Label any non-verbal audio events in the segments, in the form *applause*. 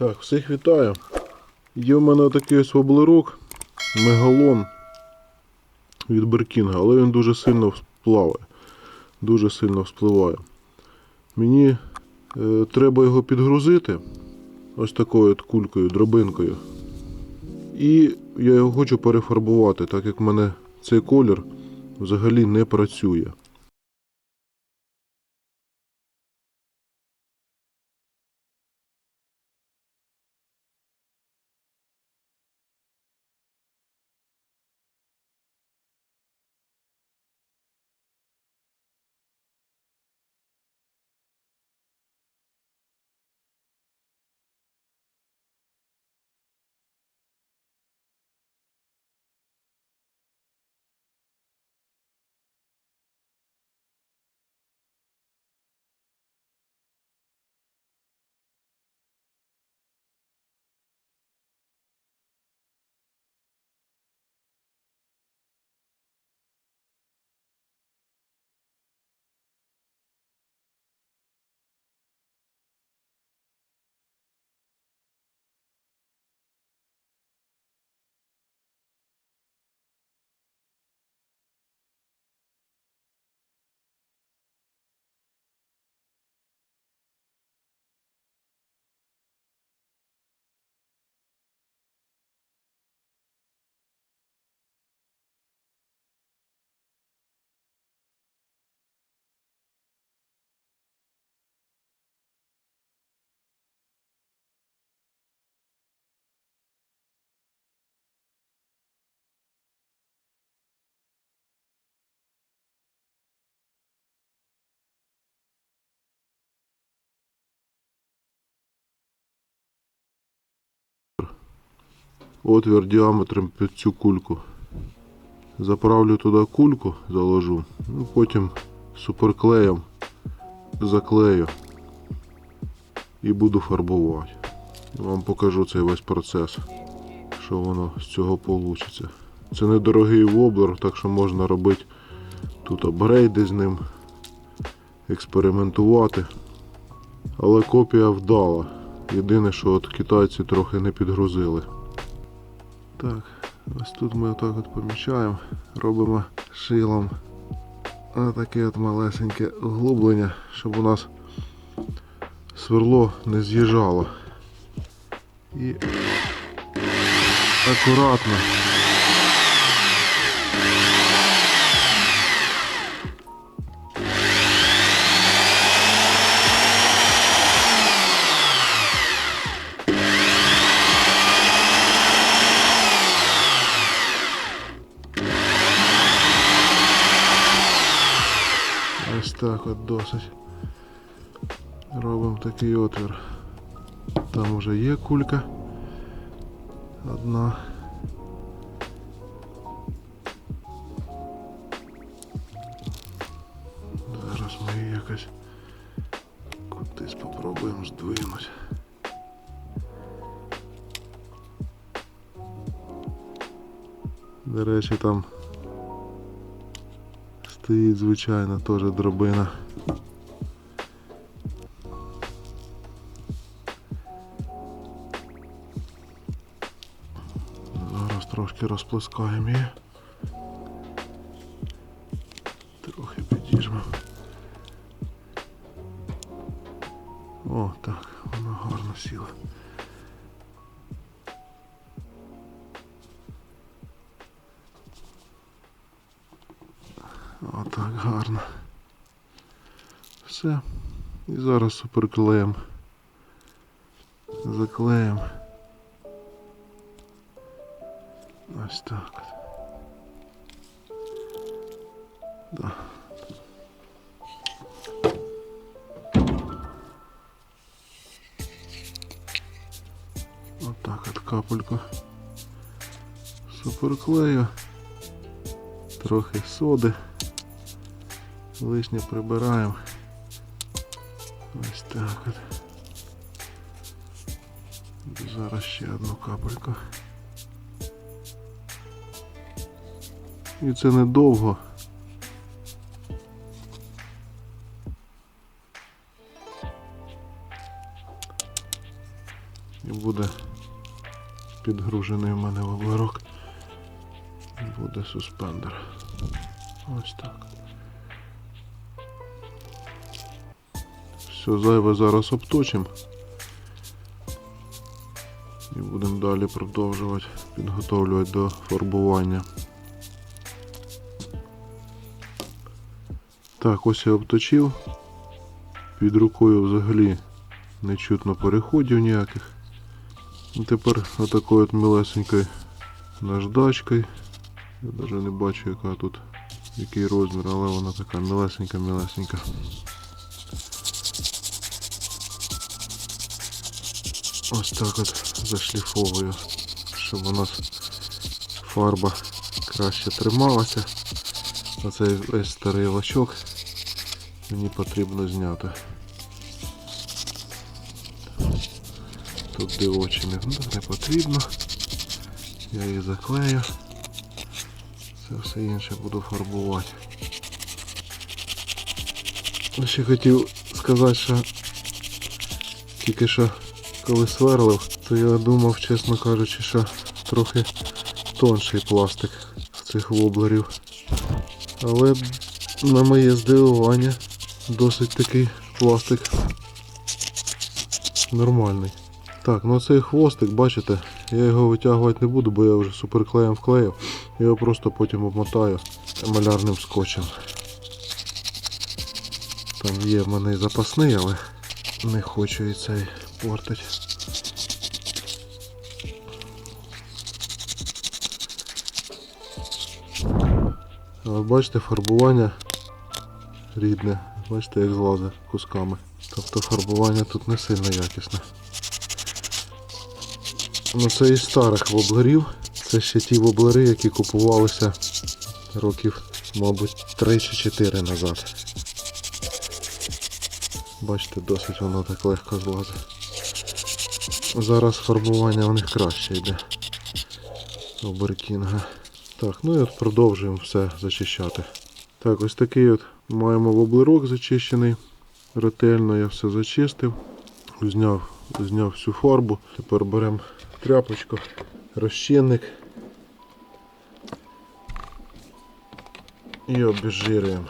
Так, всіх вітаю. Є в мене такий ось воблерок, мегалон від Беркінга, але він дуже сильно вплаває. Дуже сильно вспливає. Мені е, треба його підгрузити ось такою от кулькою, дробинкою. І я його хочу перефарбувати, так як в мене цей колір взагалі не працює. Отвір діаметром під цю кульку. Заправлю туди кульку, заложу, ну потім суперклеєм заклею і буду фарбувати. Вам покажу цей весь процес, що воно з цього вийде. Це недорогий воблер, так що можна робити тут апгрейди з ним, експериментувати. Але копія вдала. Єдине, що от китайці трохи не підгрузили. Так, ось тут ми отак от поміщаємо, робимо шилом таке от малесеньке углублення, щоб у нас сверло не з'їжджало. І акуратно. так от досить. Робимо такий отвір. Там вже є кулька. Одна. Зараз ми її якось кудись попробуємо здвинути. До речі, там стоїть звичайно теж дробина. Зараз трошки розплескаємо її. Трохи підіжмемо. Все. І зараз суперклеєм. Заклеїмо. Ось так. Да. Отак от капельку суперклею. Трохи соди. Лишнє прибираємо. Ось так от. Зараз ще одну капельку. І це недовго. І буде підгружений в мене воблерок. Буде суспендер. Ось так. Все, зайве зараз обточимо. І будемо далі продовжувати підготовлювати до фарбування. Так, ось я обточив. Під рукою взагалі не чутно переходів ніяких. І тепер отакою от милесенькою наждачкою. Я навіть не бачу, яка тут який розмір, але вона така милесенька-милесенька. Ось так от зашліфовую, щоб у нас фарба краще трималася. Оцей весь старий лачок мені потрібно зняти. Тут де очі не, ну, потрібно. Я їх заклею. Це все інше буду фарбувати. Ще хотів сказати, що тільки що коли сверлив, то я думав, чесно кажучи, що трохи тонший пластик в цих воблерів. Але на моє здивування досить такий пластик нормальний. Так, ну цей хвостик, бачите, я його витягувати не буду, бо я вже суперклеєм вклеїв. Його просто потім обмотаю малярним скотчем. Там є в мене і запасний, але не хочу і цей портити. Але бачите, фарбування рідне. Бачите, як злазить кусками. Тобто фарбування тут не сильно якісне. Ну це із старих воблерів. Це ще ті воблери, які купувалися років, мабуть, 3 чи 4 назад. Бачите, досить воно так легко злазить. Зараз фарбування у них краще йде. У Беркінга. Так, ну і от продовжуємо все зачищати. Так, ось такий от маємо воблерок зачищений. Ретельно я все зачистив. Зняв, зняв всю фарбу. Тепер беремо тряпочку, розчинник і обезжирюємо.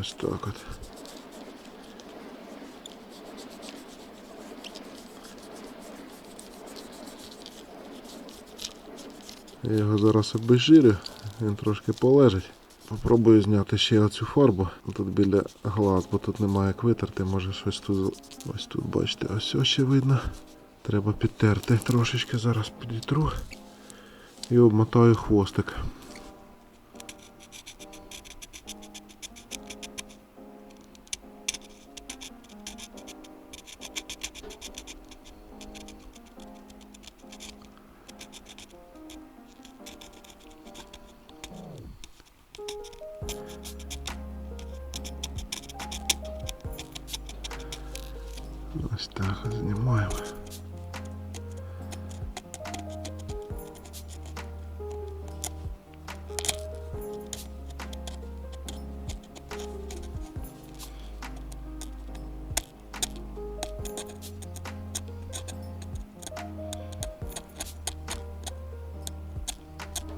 Ось так от. Я його зараз обезжирю, він трошки полежить. Попробую зняти ще оцю фарбу. Тут біля глаз, бо тут немає як витерти, може щось тут. Ось тут, бачите, ось ще видно. Треба підтерти трошечки, зараз підітру. І обмотаю хвостик.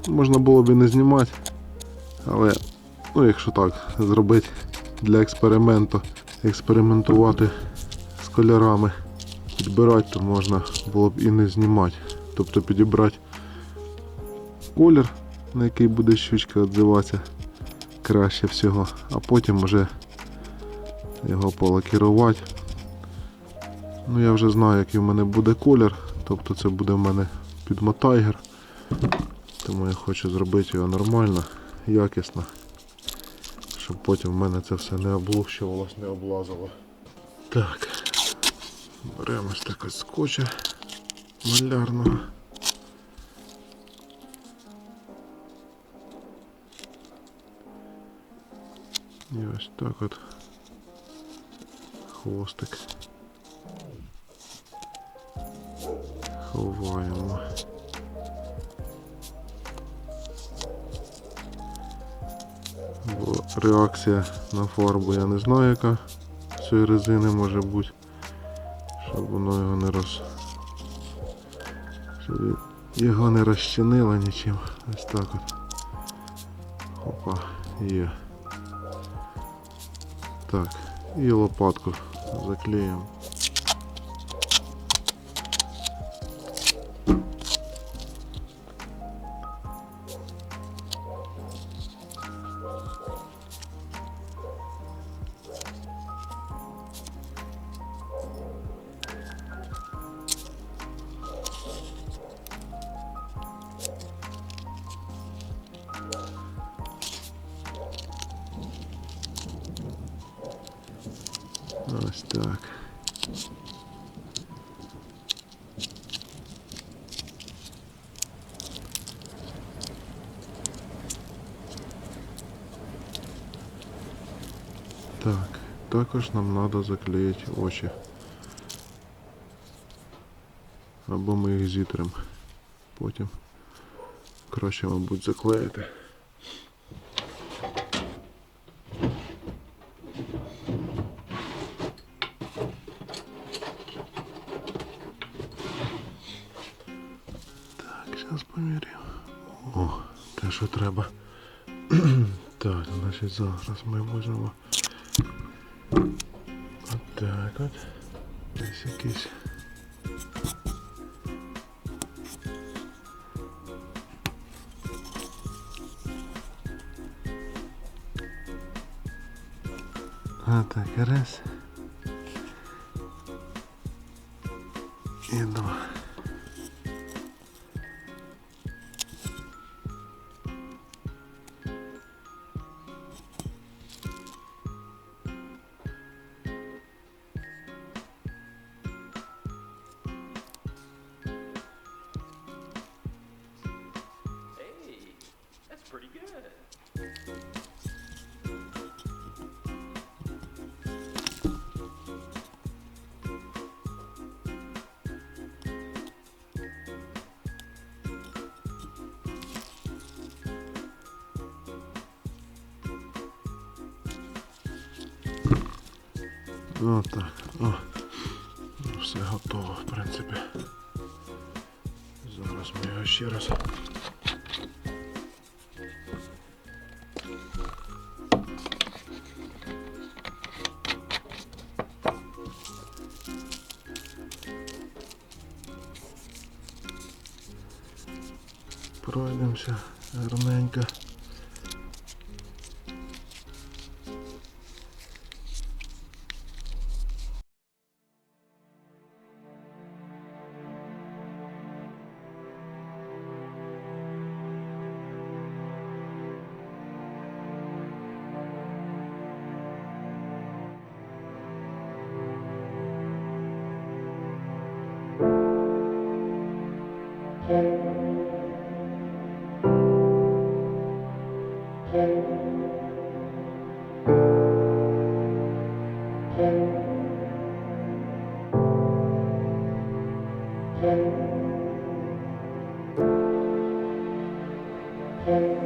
Можна було б і не знімати, але ну, якщо так зробити для експерименту, експериментувати з кольорами, підбирати, то можна було б і не знімати. Тобто підібрати колір, на який буде щучка відзиватися краще всього, а потім вже його полакірувати. Ну я вже знаю, який в мене буде колір, тобто це буде в мене підмотайгер. Тому я хочу зробити його нормально, якісно, щоб потім в мене це все не облущувалось, не облазило. Так, беремо ось так ось скотча малярного. І ось так от хвостик ховаємо. Реакція на фарбу я не знаю яка цієї резини може бути, щоб воно його не роз. Щоб його не розчинило нічим. Ось так от. Опа, є. Так, і лопатку заклеїмо. Так, також нам треба заклеїти очі. Або ми їх зітримо. Потім краще, мабуть, заклеїти. Так, зараз поміряємо. О, те, що треба. *clears throat* так, значить зараз ми можемо. Отак от. Десь якийсь. А так, раз. Ну так, о. Ну, Все готово, в принципі. Зараз ми його ще раз. Thank you.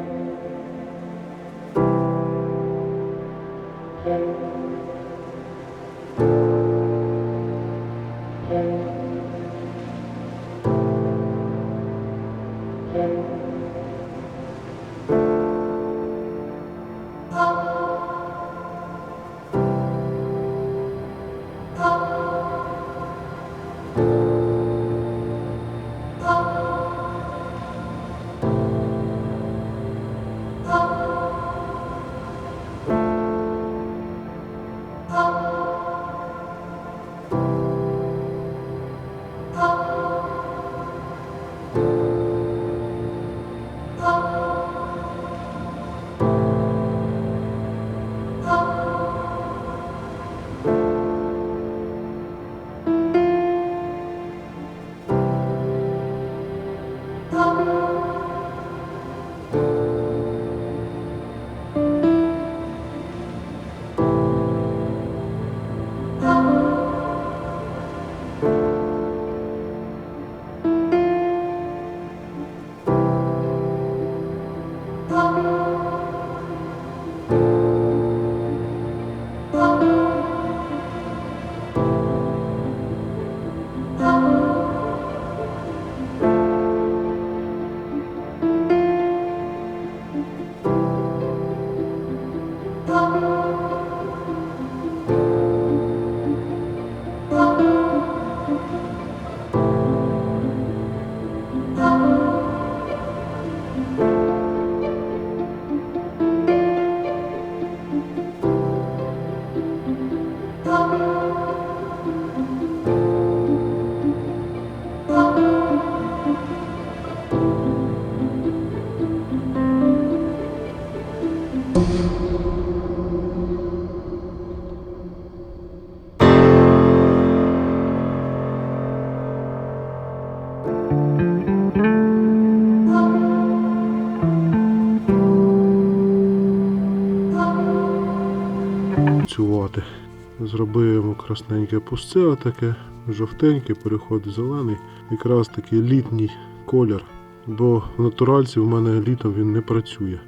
Зробив йому красненьке пусце, таке жовтеньке, переходить в зелений. Якраз такий літній колір. Бо в натуральці в мене літом він не працює.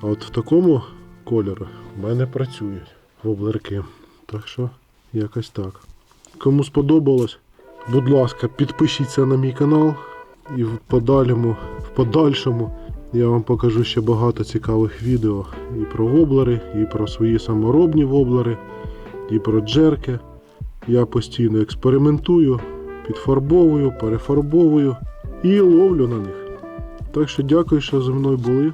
А от в такому кольорі в мене працюють воблерки. Так що якось так. Кому сподобалось, будь ласка, підпишіться на мій канал і в подальшому, в подальшому я вам покажу ще багато цікавих відео і про воблери, і про свої саморобні воблери, і про джерки. Я постійно експериментую, підфарбовую, перефарбовую і ловлю на них. Так що дякую, що зі мною були.